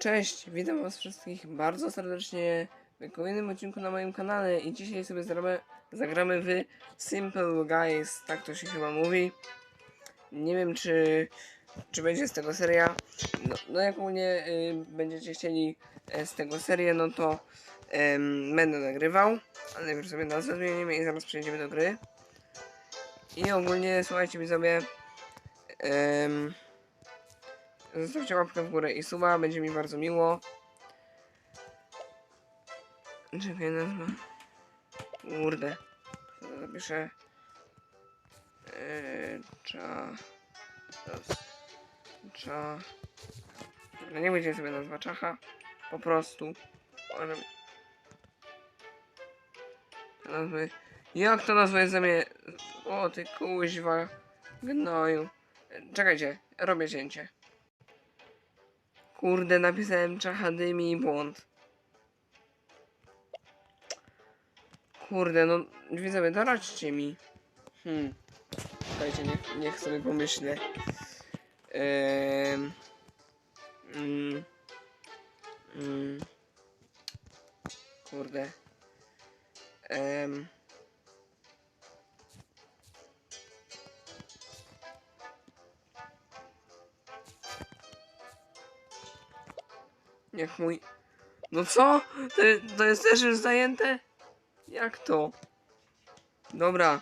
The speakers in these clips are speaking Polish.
Cześć, witam was wszystkich bardzo serdecznie w kolejnym odcinku na moim kanale i dzisiaj sobie zagramy, zagramy w Simple Guys, tak to się chyba mówi. Nie wiem czy, czy będzie z tego seria, no, no jak ogólnie y, będziecie chcieli e, z tego serię, no to em, będę nagrywał, ale najpierw sobie nazwę zmienimy i zaraz przejdziemy do gry. I ogólnie słuchajcie mi sobie... em, Zostawcie łapkę w górę i suba, będzie mi bardzo miło. Czekaj, nazwa. Kurde. Zapiszę? Eee, cza... Cza... Dobra, nie będzie sobie nazwa czacha. Po prostu. Nazwy... Jak to nazwa jest za mnie? O ty kuźwa. Gnoju. Czekajcie, robię cięcie. Kurde, napisałem czachadymi i błąd. Kurde, no widzowie, doradźcie mi. Hmm. Czekajcie, niech, niech sobie pomyślę. Ehm. Mm. Mm. Kurde. Ehm. Niech mój... No co? To, to jest też już zajęte? Jak to? Dobra.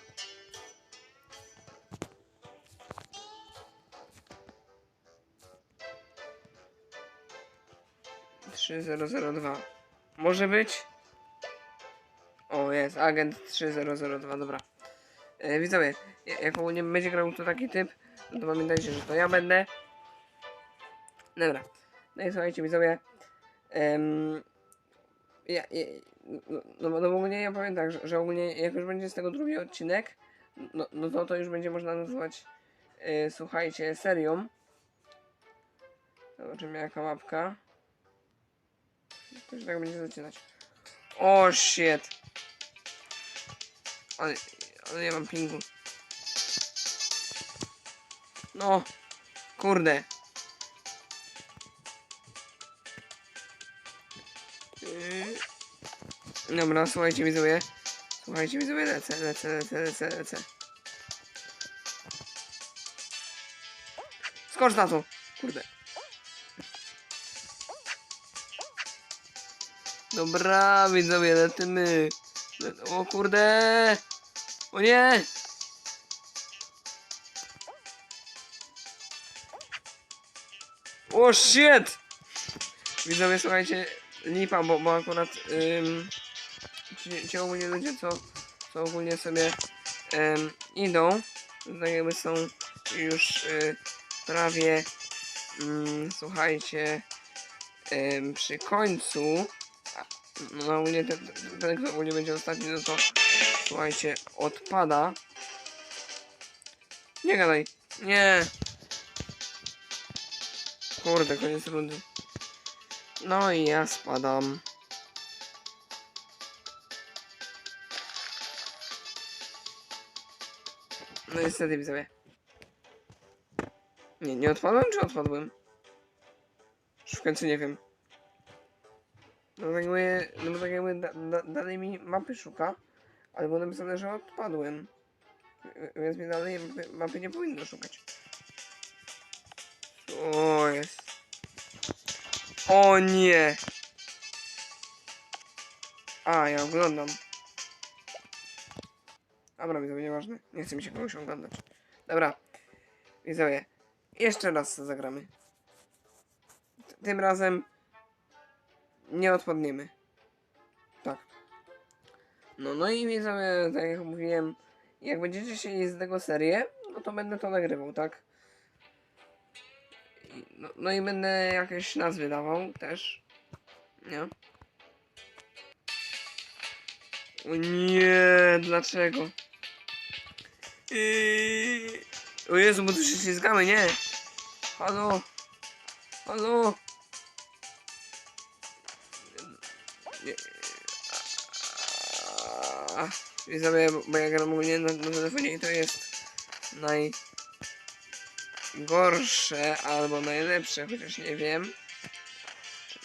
Trzy zero zero dwa. Może być? O, jest, agent 3002, dobra. E, widzowie, ja- jak ogólnie będzie grał tu taki typ, no to pamiętajcie, że to ja będę. Dobra. No i słuchajcie, widzowie. Em, ja, ja, no, no, no ogólnie ja powiem tak, że, że ogólnie jak już będzie z tego drugi odcinek, no, no to to już będzie można nazywać, e, słuchajcie, serią. Zobaczymy jaka mapka. To się tak będzie zaczynać. O shit! Ale, ale ja mam pingu. No, kurde. Dobra, słuchajcie widzowie. Słuchajcie widzowie, lecę, lecę, lecę, lecę, lecę. Skocz na to! Kurde. Dobra, widzowie, lecimy. Le- O kurde! O nie! O shit! Widzowie, słuchajcie, lipa, bo, bo akurat ym, ci, ci ogólnie ludzie, co, co ogólnie sobie ym, idą, tak jakby są już y, prawie, ym, słuchajcie, przy końcu, a, no ogólnie ten, ten, ten, kto ogólnie będzie ostatni, no to słuchajcie, odpada. Nie gadaj, nie. Kurde, koniec rundy. No i ja spadam. No niestety widzowie. Nie, nie odpadłem czy odpadłem? Już w końcu nie wiem. No tak jakby, no bo tak jakby da, da, dalej mi mapy szuka, ale było napisane, że odpadłem. Wi- Więc mi dalej mapy, mapy nie powinno szukać. O jest. O nie! A, ja oglądam. Dobra, widzowie, nieważne. Nie chce mi się kogoś oglądać. Dobra. Widzowie, jeszcze raz zagramy. T- Tym razem nie odpadniemy. Tak. No, no i widzowie, tak jak mówiłem, jak będziecie chcieli z tego serię, no to będę to nagrywał, tak? No, no i będę jakieś nazwy dawał też. Nie? O nie, dlaczego? Yy... O Jezu, bo tu się ślizgamy, nie? Halo? Halo? Nie. A, Widzowie, bo ja gram ogólnie na, na telefonie i to jest najgorsze albo najlepsze, chociaż nie wiem.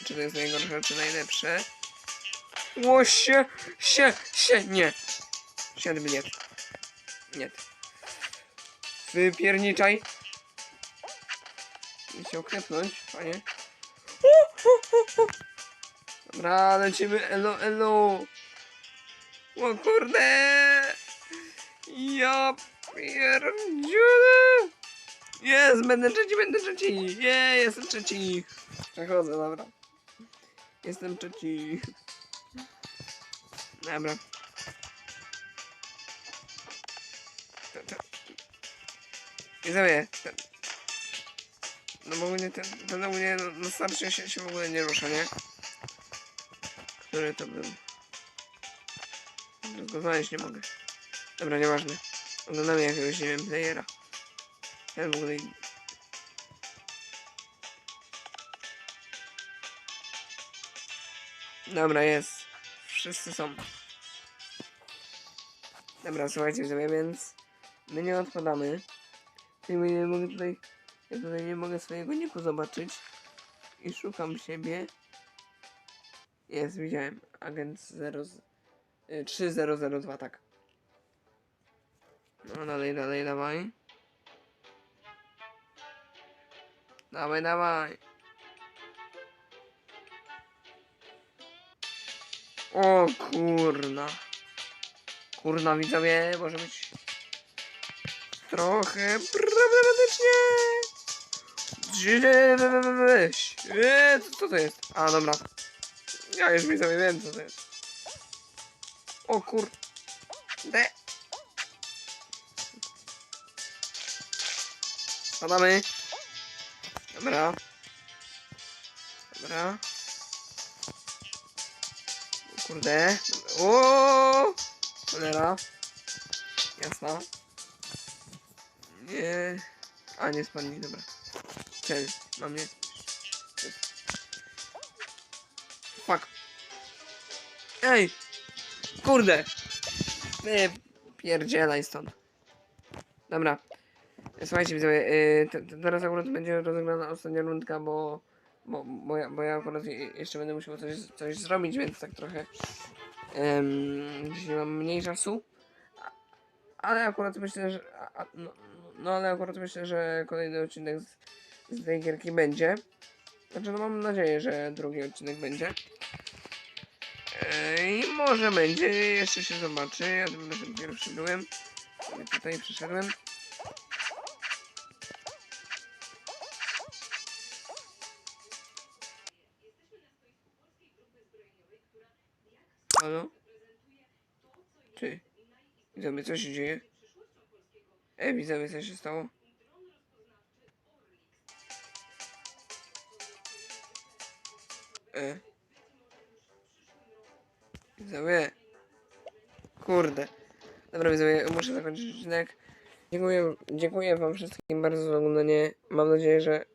czy to jest najgorsze, czy najlepsze. Ło się, się, się, nie. Siedm, nie. Nie. Wypierniczaj. I się oklepnąć, panie. Dobra, lecimy, elo, elo. O kurde. Ja pierdzielę. Jest, będę trzeci, będę trzeci. Nie, jestem trzeci. Przechodzę, dobra. Jestem trzeci. Dobra. Widzowie, ten... No bo ogólnie ten, ten ogólnie no, no starszy się, się w ogóle nie rusza, nie? Który to był? Go znaleźć nie mogę. Dobra, nieważne. Oglądamy jakiegoś, nie wiem, playera. Ogóle... Dobra, jest. Wszyscy są. Dobra, słuchajcie, widzowie, więc my nie odpadamy. Ja nie mogę tutaj, ja tutaj nie mogę swojego niku zobaczyć. I szukam siebie. Jest, widziałem. Agent 0, z- y, 3002, tak. No dalej, dalej, dawaj. Dawaj, dawaj. O kurna. Kurna widzowie, może być trochę problematycznie. Weź. Eee, co, co to jest? A, dobra. Ja już widzowie wiem co to jest. O kur... De. Spadamy. Dobra. Dobra. Kurde. O! Cholera. Jasna. Nie. A, nie spadli, dobra. Cel, mam nie. Fuck. Ej! Kurde! Nie, pierdzielaj stąd. Dobra. Słuchajcie, widzowie, yy, te- te- teraz akurat będzie rozegrana ostatnia rundka, bo, bo, bo, ja, bo ja akurat je- jeszcze będę musiał coś, coś zrobić, więc tak trochę dzisiaj mam mniej czasu. Ale akurat myślę, że a, no, no ale akurat myślę, że kolejny odcinek z, z tej gierki będzie. Znaczy no mam nadzieję, że drugi odcinek będzie. Ej, I może będzie, jeszcze się zobaczy. Ja tym razem pierwszy byłem. Tutaj przyszedłem. Halo? Ty? Widzowie, co się dzieje? Ej, widzowie, co się stało? E. Widzowie. Kurde. Dobra, widzowie, muszę zakończyć odcinek. Dziękuję, dziękuję wam wszystkim bardzo za oglądanie. Mam nadzieję, że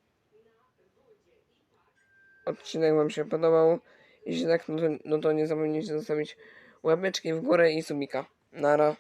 odcinek wam się podobał. Jeśli tak, no to, no to nie zapomnijcie zostawić łapeczki w górę i subika. Nara.